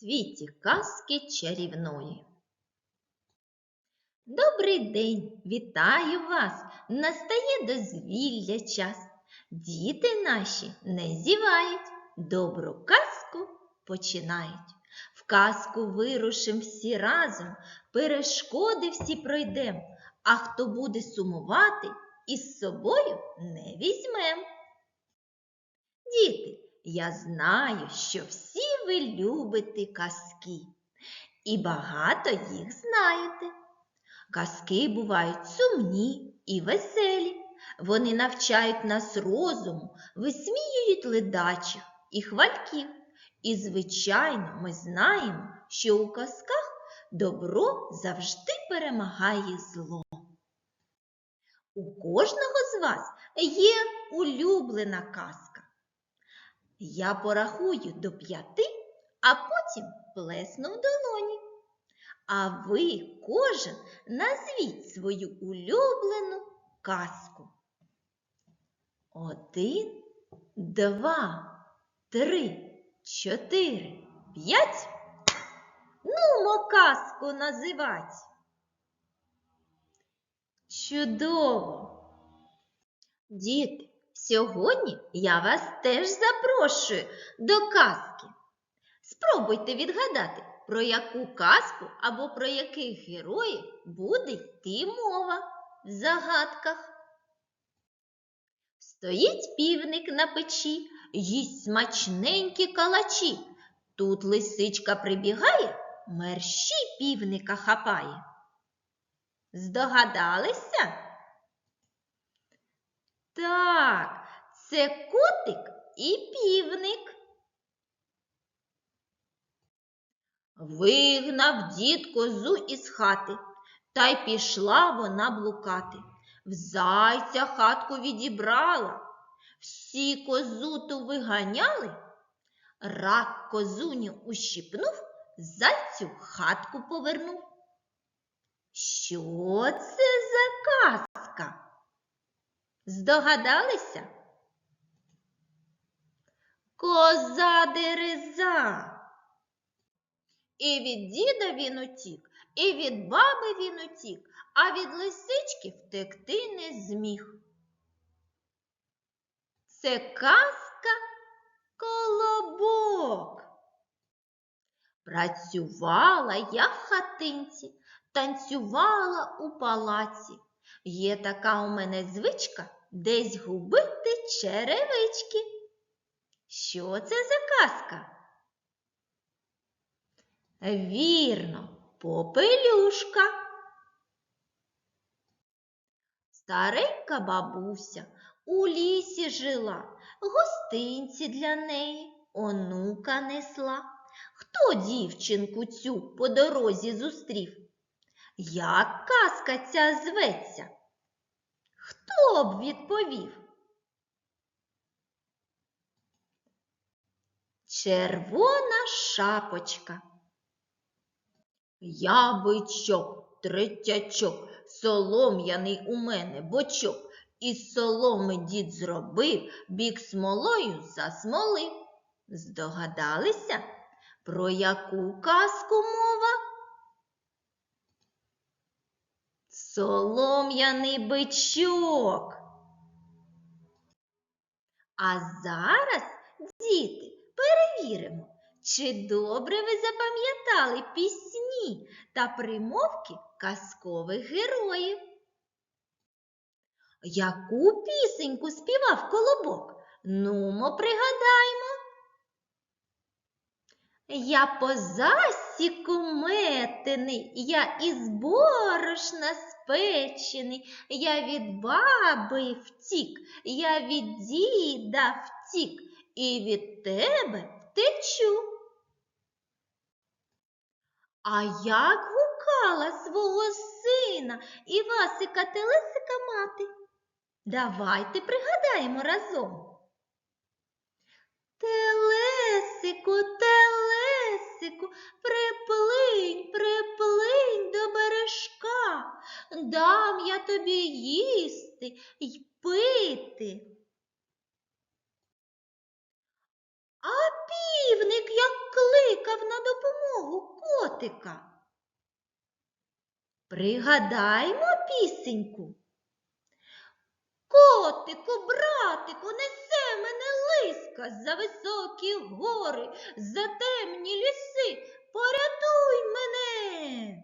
світі казки чарівної. Добрий день! Вітаю вас! Настає дозвілля час. Діти наші не зівають, добру казку починають. В казку вирушим всі разом, перешкоди всі пройдем, а хто буде сумувати, із собою не візьмем. Діти, я знаю, що всі ви любите казки і багато їх знаєте. Казки бувають сумні і веселі. Вони навчають нас розуму, висміюють ледачих і хвальків. І, звичайно, ми знаємо, що у казках добро завжди перемагає зло. У кожного з вас є улюблена казка. Я порахую до п'яти, а потім плесну в долоні. А ви кожен назвіть свою улюблену казку. Один, два, три, чотири, п'ять. Нумо казку називать. Чудово! Діти, сьогодні я вас теж запрошую до казки. Спробуйте відгадати, про яку казку або про яких героїв буде йти мова в загадках. Стоїть півник на печі, їсть смачненькі калачі. Тут лисичка прибігає, мерщі півника хапає. Здогадалися? Так, це котик і півник. Вигнав дід козу із хати, та й пішла вона блукати. В зайця хатку відібрала. Всі козу ту виганяли. Рак козуню ущипнув, зайцю хатку повернув. Що це за казка? Здогадалися? Коза дереза. І від діда він утік, і від баби він утік, а від лисички втекти не зміг. Це казка колобок. Працювала я в хатинці, танцювала у палаці. Є така у мене звичка десь губити черевички. Що це за казка? Вірно, попелюшка. Старенька бабуся у лісі жила, гостинці для неї онука несла. Хто дівчинку цю по дорозі зустрів? Як казка ця зветься? Хто б відповів? Червона шапочка. Я бичок, третячок, солом'яний у мене бочок. Із соломи дід зробив, бік смолою засмолив. Здогадалися, про яку казку мова? Солом'яний бичок. А зараз, діти, перевіримо, чи добре ви запам'ятали пісні та примовки казкових героїв? Яку пісеньку співав колобок? Нумо пригадаймо. Я по засіку метений, я із борошна спечений, я від баби втік, я від діда втік і від тебе втечу. А як гукала свого сина Івасика Телесика мати? Давайте пригадаємо разом. Телесику, телесику, приплинь, приплинь до бережка, дам я тобі їсти й пити. А півник як кликав на допомогу. котика. Пригадаймо пісеньку. Котику, братику, несе мене лиска за високі гори, за темні ліси. Порятуй мене.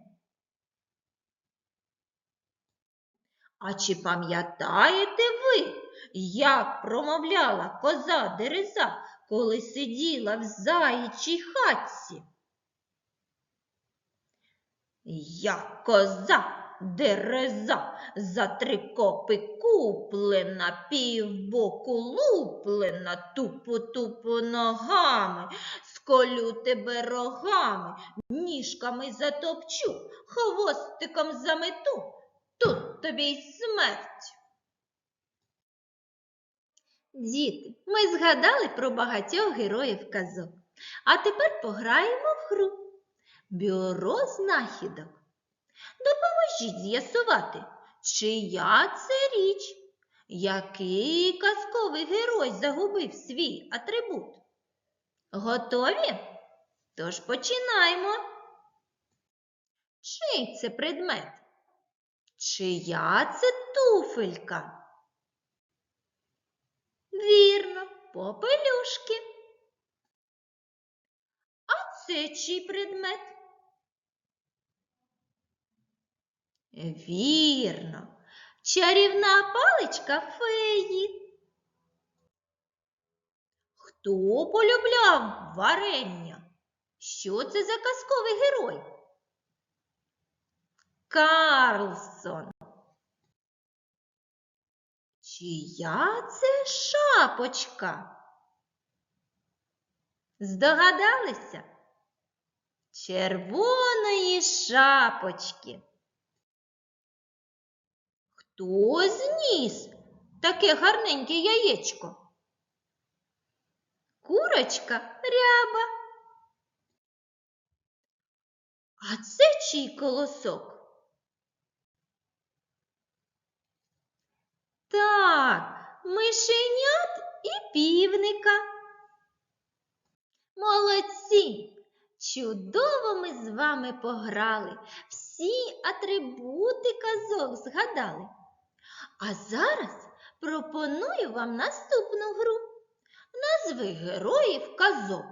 А чи пам'ятаєте ви, як промовляла коза Дереза, коли сиділа в заячій хатці? Я коза дереза, за три копи куплена, півбоку луплена, тупо-тупо ногами, сколю тебе рогами, ніжками затопчу, хвостиком замету, тут тобі й смерть. Діти, ми згадали про багатьох героїв казок, а тепер пограємо в гру. Бюро знахідок. Допоможіть з'ясувати, чия це річ, який казковий герой загубив свій атрибут. Готові? Тож починаємо. Чий це предмет? Чия це туфелька? Вірно, попелюшки. А це чий предмет? Вірно, чарівна паличка феї. Хто полюбляв варення? Що це за казковий герой? Карлсон. Чия це шапочка? Здогадалися? Червоної шапочки. Хто зніс таке гарненьке яєчко? Курочка ряба. А це чий колосок? Так, мишенят і півника. Молодці! Чудово ми з вами пограли, всі атрибути казок згадали. А зараз пропоную вам наступну гру. Назви героїв казок.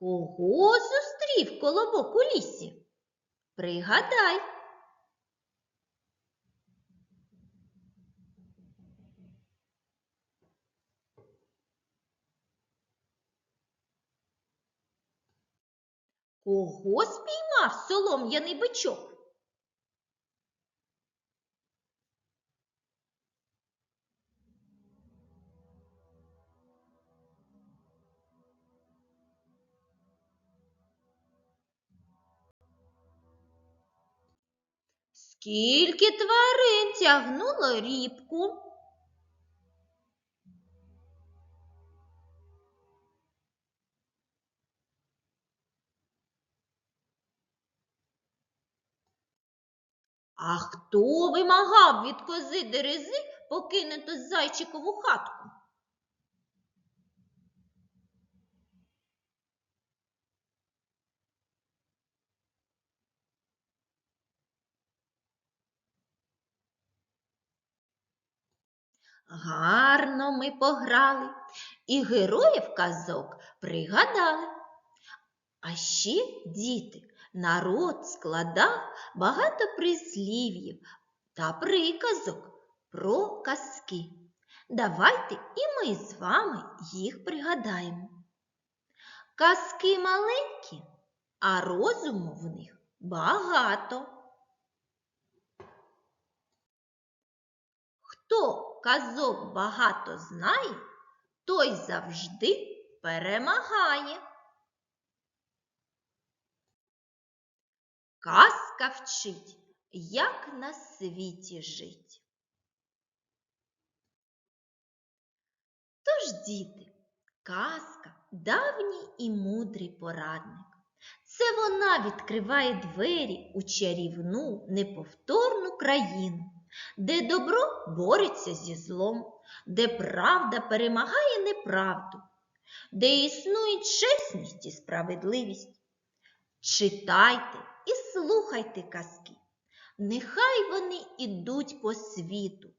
Кого зустрів колобок у лісі? Пригадай. Кого спіймав солом'яний бичок? Скільки тварин тягнуло рібку? А хто вимагав від кози дерези покинути зайчикову хатку? Гарно ми пограли і героїв казок пригадали. А ще, діти, народ складав багато прислів'їв та приказок про казки. Давайте і ми з вами їх пригадаємо. Казки маленькі, а розуму в них багато. Хто казок багато знає, той завжди перемагає. Казка вчить, як на світі жить. Тож, діти, казка давній і мудрий порадник. Це вона відкриває двері у чарівну, неповторну країну, де добро бореться зі злом, де правда перемагає неправду, де існують чесність і справедливість. Читайте і слухайте казки. Нехай вони ідуть по світу,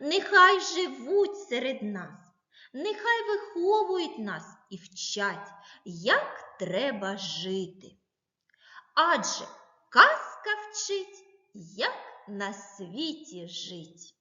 нехай живуть серед нас, нехай виховують нас і вчать, як треба жити. Адже казка вчить, як на світі жить.